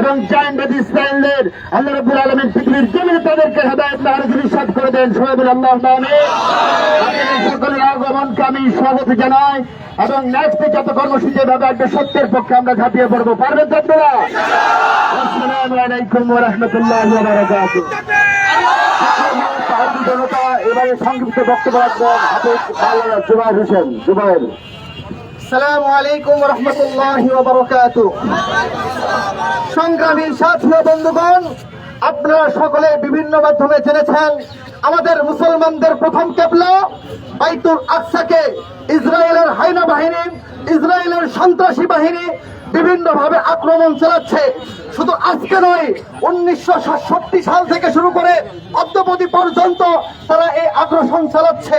এবং চাইনবাদ ইসরায়েলদের আল্লাহ রব্বুল আলমের পৃথিবীর জমিনে তাদেরকে হেদায়ত না আরও বিশ্বাস করে দেন। সোহেব আল্লাহ। সকলের আগমনকে আমি স্বাগত জানাই এবং নেক্সট যত কর্মসূচি ভাবে একটা সত্যের পক্ষে আমরা ঝাঁপিয়ে পড়ব। পারবেন তো আপনারা? আসসালামু আলাইকুম ওয়া রাহমাতুল্লাহি ওয়া বারাকাতুহু। জনতা, এবারে সংক্ষিপ্ত বক্তব্য রাখবেন। মাওলানা জুবাইর হোসেন, জুবাইর। সালামু আলাইকুম রহমতুল্লাহ বারকাত সংগ্রামী সাথী বন্ধুগণ, আপনারা সকলে বিভিন্ন মাধ্যমে জেনেছেন আমাদের মুসলমানদের প্রথম কেবলা বাইতুল আকসাকে। ইসরায়েলের হাইনা বাহিনী, ইসরায়েলের সন্ত্রাসী বাহিনী বিভিন্ন ভাবে আক্রমণ চালাচ্ছে। শুধু আজকে নয়, উনিশশো সাল থেকে শুরু করে অদ্যবধি পর্যন্ত তারা এই আগ্রাসন চালাচ্ছে।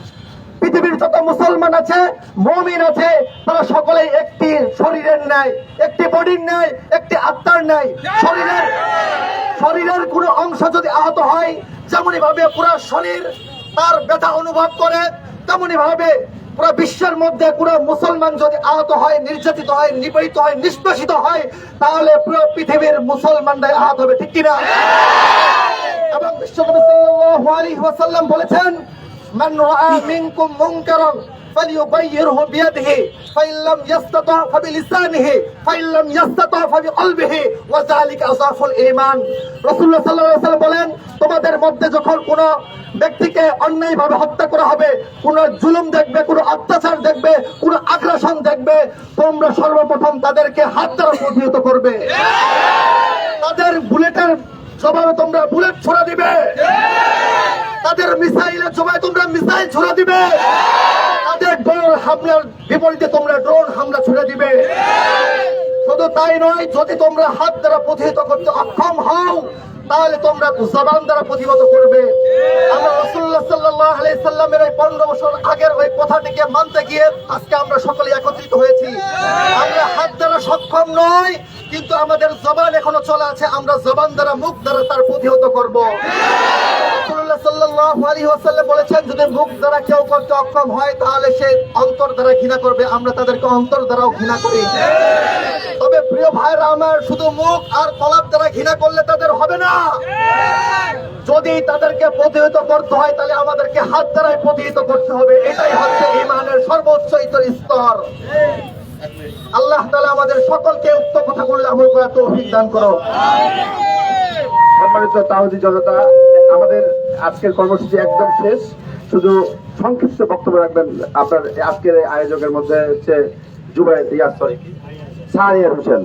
পৃথিবীর যত মুসলমান আছে, মমিন আছে, তারা সকলেই একটি শরীরের ন্যায়, একটি বডির ন্যায়, একটি আত্মার ন্যায়। শরীরের শরীরের কোনো অংশ যদি আহত হয় যেমনই ভাবে পুরো শরীর তার ব্যথা অনুভব করে তেমনি ভাবে পুরো বিশ্বের মধ্যে পুরো মুসলমান যদি আহত হয়, নির্যাতিত হয়, নিপীড়িত হয়, নিষ্পেষিত হয়, তাহলে পুরো পৃথিবীর মুসলমানরাই আহত হবে, ঠিক কিনা? এবং ওয়াসাল্লাম বলেছেন মান রাআ মিনকুম মুনকারান فليغيره بيده فإن لم يستطع فبلسانه فإن لم يستطع فبقلبه وذلك أضعف الإيمان রাসূলুল্লাহ সাল্লাল্লাহু আলাইহি ওয়াসাল্লাম বলেন তোমাদের মধ্যে যখন কোন ব্যক্তিকে অন্যায়ভাবে হত্যা করা হবে কোন জুলুম দেখবে কোন অত্যাচার দেখবে কোন আগ্রাসন দেখবে তোমরা সর্বপ্রথম তাদেরকে হাত দ্বারা প্রতিহত করবে তাদের বুলেটের জবাবে তোমরা বুলেট ছোড়া দিবে তাদের মিসাইলের জবাবে তোমরা মিসাইল ছোড়া দিবে। তাদের ড্রোন হামলার বিপরীতে তোমরা ড্রোন হামলা ছুড়ে দিবে। শুধু তাই নয়, যদি তোমরা হাত দ্বারা প্রতিহত করতে অক্ষম হও, তাহলে তোমরা জবান দ্বারা প্রতিহত করবে। আমরা রসুল্লাহ সাল্লাহ আলাই সাল্লামের এই পনেরো বছর আগের ওই কথাটিকে মানতে গিয়ে আজকে আমরা সকলে একত্রিত হয়েছি। আমরা হাত দ্বারা সক্ষম নয়, কিন্তু আমাদের জবান এখনও চলে আছে, আমরা জবান দ্বারা মুখ দ্বারা তার প্রতিহত করব। বলেছেন, যদি মুখ দ্বারা কেউ করতে অক্ষম হয়, তাহলে সে অন্তর দ্বারা ঘৃণা করবে। আমরা তাদেরকে অন্তর দ্বারাও ঘৃণা করি। তবে প্রিয় ভাইরা আমার, শুধু মুখ আর কলাপ দ্বারা ঘৃণা করলে তাদের হবে না। যদি তাদেরকে করতে হয়, তাহলে আমাদেরকে হাত দ্বারাই প্রতিহিত করতে হবে। এটাই হচ্ছে ইমানের সর্বোচ্চ স্তর। আল্লাহ তাআলা আমাদের সকলকে উক্ত কথাগুলো আমল করার তৌফিক দান করো সম্মানিত তাহুদি জনতা আমাদের আজকের কর্মসূচি একদম শেষ। শুধু সংক্ষিপ্ত বক্তব্য রাখবেন আপনার আজকের আয়োজকের মধ্যে হচ্ছে জুবাইর ইয়াস সরি সাহারিয়ার হোসেন।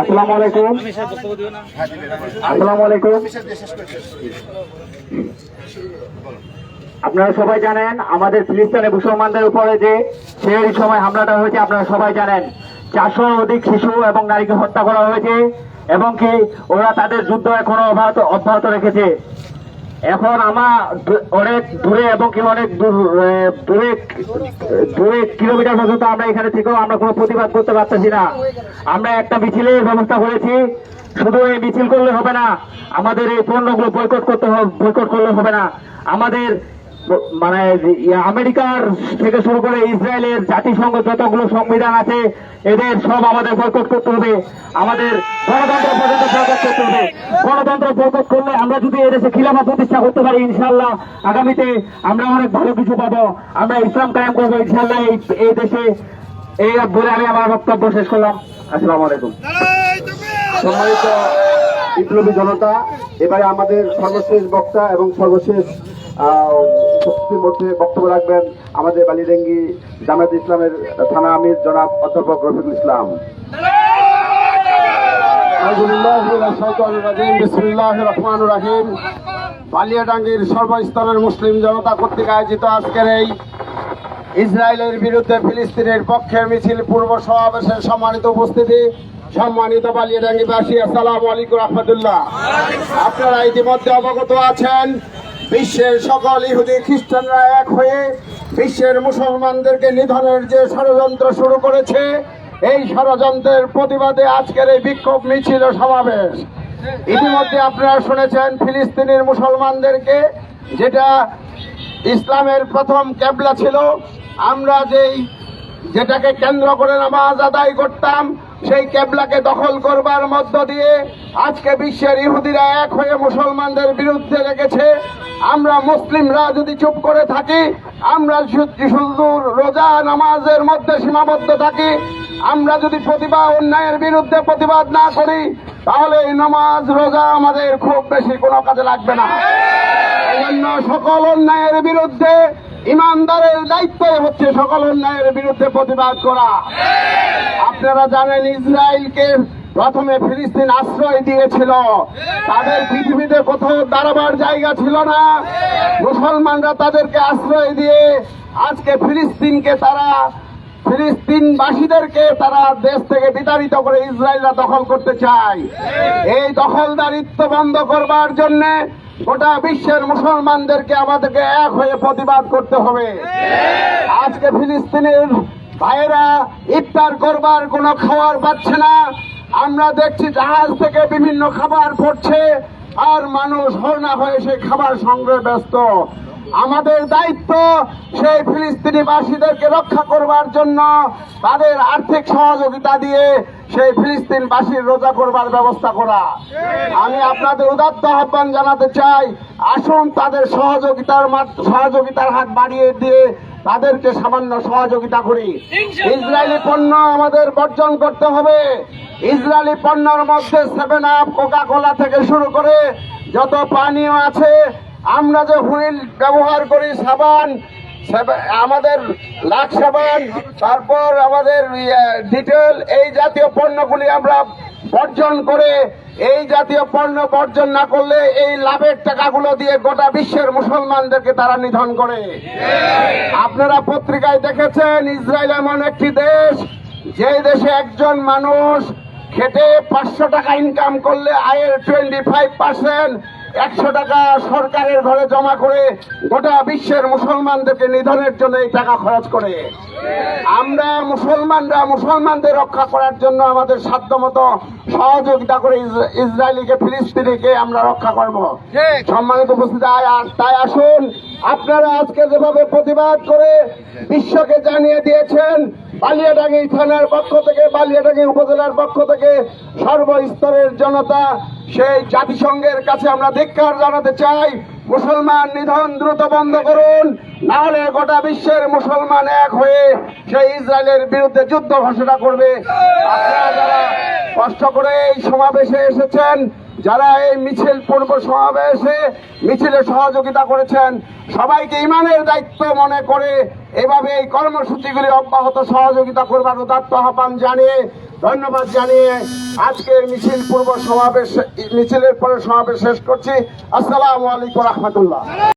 আসসালামু আলাইকুম। আসসালামু আলাইকুম। আপনারা সবাই জানেন আমাদের ফিলিস্তিনে মুসলমানদের উপরে যে সেই সময় হামলাটা হয়েছে আপনারা সবাই জানেন। চারশো অধিক শিশু এবং নারীকে হত্যা করা হয়েছে। এবং কি ওরা তাদের যুদ্ধ এখনও অব্যাহত অব্যাহত রেখেছে। এখন আমার অনেক দূরে এবং কি অনেক দূর- দূরে কিলোমিটার পর্যন্ত আমরা এখানে থেকেও আমরা কোনো প্রতিবাদ করতে পারতেছি না। আমরা একটা মিছিলের ব্যবস্থা করেছি। শুধু এই মিছিল করলে হবে না। আমাদের এই পণ্যগুলো বয়কট করতে হবে বয়কট করলে হবে না। আমাদের মানে ইয়ে আমেরিকার থেকে শুরু করে ইসরায়েলের জাতিসংঘ যতগুলো সংবিধান আছে, এদের সব আমাদের বয়কট করতে হবে। আমাদের গণতন্ত্র পর্যন্ত বয়কট করতে হবে। গণতন্ত্র বয়কট করলে আমরা যদি এদেশে খিলাফা প্রতিষ্ঠা করতে পারি ইনশাল্লাহ আগামীতে আমরা অনেক ভালো কিছু পাবো। আমরা ইসলাম কায়েম করব ইনশাল্লাহ এই এই দেশে। এই বলে আমি আমার বক্তব্য শেষ করলাম। আসসালামু আলাইকুম। সম্মানিত বিপ্লবী জনতা, এবারে আমাদের সর্বশেষ বক্তা এবং সর্বশেষ শক্তির মধ্যে বক্তব্য রাখবেন আমাদের বালিরেঙ্গি জামায়াত ইসলামের থানা আমির জনাব অধ্যাপক রফিকুল ইসলাম। রাহিম বালিয়াডাঙ্গির সর্বস্তরের মুসলিম জনতা কর্তৃক আয়োজিত আজকের এই ইসরায়েলের বিরুদ্ধে ফিলিস্তিনের পক্ষের মিছিল পূর্ব সমাবেশের সম্মানিত উপস্থিতি। সম্মানিত বালিয়াডাঙ্গিবাসী, আসসালামু আলাইকুম রহমতুল্লাহ। আপনারা ইতিমধ্যে অবগত আছেন বিশ্বের সকল ইহুদি খ্রিস্টানরা এক হয়ে বিশ্বের মুসলমানদেরকে নিধনের যে ষড়যন্ত্র শুরু করেছে, এই ষড়যন্ত্রের প্রতিবাদে আজকের এই বিক্ষোভ মিছিল সমাবেশ। ইতিমধ্যে আপনারা শুনেছেন ফিলিস্তিনের মুসলমানদেরকে, যেটা ইসলামের প্রথম ক্যাবলা ছিল, আমরা যেই যেটাকে কেন্দ্র করে নামাজ আদায় করতাম সেই কেবলাকে দখল করবার মধ্য দিয়ে আজকে বিশ্বের ইহুদিরা এক হয়ে মুসলমানদের বিরুদ্ধে লেগেছে আমরা মুসলিমরা যদি চুপ করে থাকি, আমরা শুধু রোজা, নামাজের মধ্যে সীমাবদ্ধ থাকি। আমরা যদি প্রতিবাদ অন্যায়ের বিরুদ্ধে প্রতিবাদ না করি, তাহলে এই নামাজ, রোজা আমাদের খুব বেশি কোনো কাজে লাগবে না। জন্য সকল অন্যায়ের বিরুদ্ধে ইমানদারের দায়িত্ব হচ্ছে সকল অন্যায়ের বিরুদ্ধে প্রতিবাদ করা। আপনারা জানেন ইসরায়েলকে প্রথমে ফিলিস্তিন আশ্রয় দিয়েছিল। তাদের পৃথিবীতে কোথাও দাঁড়াবার জায়গা ছিল না। মুসলমানরা তাদেরকে আশ্রয় দিয়ে আজকে ফিলিস্তিনকে তারা, ফিলিস্তিনবাসীদেরকে তারা দেশ থেকে বিতাড়িত করে ইসরায়েলরা দখল করতে চায়। এই দখলদারিত্ব বন্ধ করবার জন্য গোটা বিশ্বের মুসলমানদেরকে আমাদেরকে এক হয়ে প্রতিবাদ করতে হবে। আজকে ফিলিস্তিনের ভাইয়েরা ইফতার করবার কোনো খাবার পাচ্ছে না। আমরা দেখছি জাহাজ থেকে বিভিন্ন খাবার পড়ছে, আর মানুষ হরনা হয়ে সে খাবার সংগ্রহে ব্যস্ত। আমাদের দায়িত্ব সেই ফিলিস্তিনিবাসীদেরকে রক্ষা করবার জন্য তাদের আর্থিক সহযোগিতা দিয়ে সেই ফিলিস্তিনবাসীর রোজা করবার ব্যবস্থা করা। আমি আপনাদের উদাত্ত আহ্বান জানাতে চাই আসুন তাদের সহযোগিতার সহযোগিতার হাত বাড়িয়ে দিয়ে তাদেরকে সামান্য সহযোগিতা করি। ইসরায়েলি পণ্য আমাদের বর্জন করতে হবে। ইসরায়েলি পণ্যের মধ্যে সেভেন আপ কোকা কোলা থেকে শুরু করে যত পানীয় আছে আমরা যে হুইল ব্যবহার করি সাবান, সেবা- আমাদের লাখ সাবান, তারপর আমাদের ডিটেল, এই জাতীয় পণ্যগুলি আমরা বর্জন করে, এই জাতীয় পণ্য বর্জন না করলে এই লাভের টাকাগুলো দিয়ে গোটা বিশ্বের মুসলমানদেরকে তারা নিধন করে। আপনারা পত্রিকায় দেখেছেন, ইসরায়েল এমন একটি দেশ যে দেশে একজন মানুষ খেটে পাঁচশো টাকা ইনকাম করলে আয়ের টোয়েন্টি ফাইভ পার্সেন্ট একশো টাকা সরকারের ঘরে জমা করে গোটা বিশ্বের মুসলমানদেরকে নিধনের জন্য এই টাকা খরচ করে। আমরা মুসলমানরা মুসলমানদের রক্ষা করার জন্য আমাদের সাধ্যমতো সহযোগিতা করে ইস- ইসরায়েলিকে, ফিলিস্তিনিকে আমরা রক্ষা করব। সম্মানিত উপস্থিত তাই আসুন, আপনারা আজকে যেভাবে প্রতিবাদ করে বিশ্বকে জানিয়ে দিয়েছেন, বালিয়াডাঙ্গি থানার পক্ষ থেকে, বালিয়াডাঙ্গি উপজেলার পক্ষ থেকে সর্বস্তরের জনতা সেই জাতিসংঘের কাছে আমরা ধিক্কার জানাতে চাই, মুসলমান নিধন দ্রুত বন্ধ করুন না হলে গোটা বিশ্বের মুসলমান এক হয়ে সেই ইসরায়েলের বিরুদ্ধে যুদ্ধ ঘোষণা করবে। কষ্ট করে এই সমাবেশে এসেছেন, যারা এই মিছিল পূর্ব সমাবেশে মিছিলে সহযোগিতা করেছেন, সবাইকে ইমানের দায়িত্ব মনে করে এভাবে এই কর্মসূচিগুলি অব্যাহত সহযোগিতা করবার উদাত্ত আহ্বান জানিয়ে ধন্যবাদ জানিয়ে আজকের মিছিল পূর্ব সমাবেশ মিছিলের পরে সমাবেশ শেষ করছি। আসসালামু আলাইকুম রহমতুল্লাহ।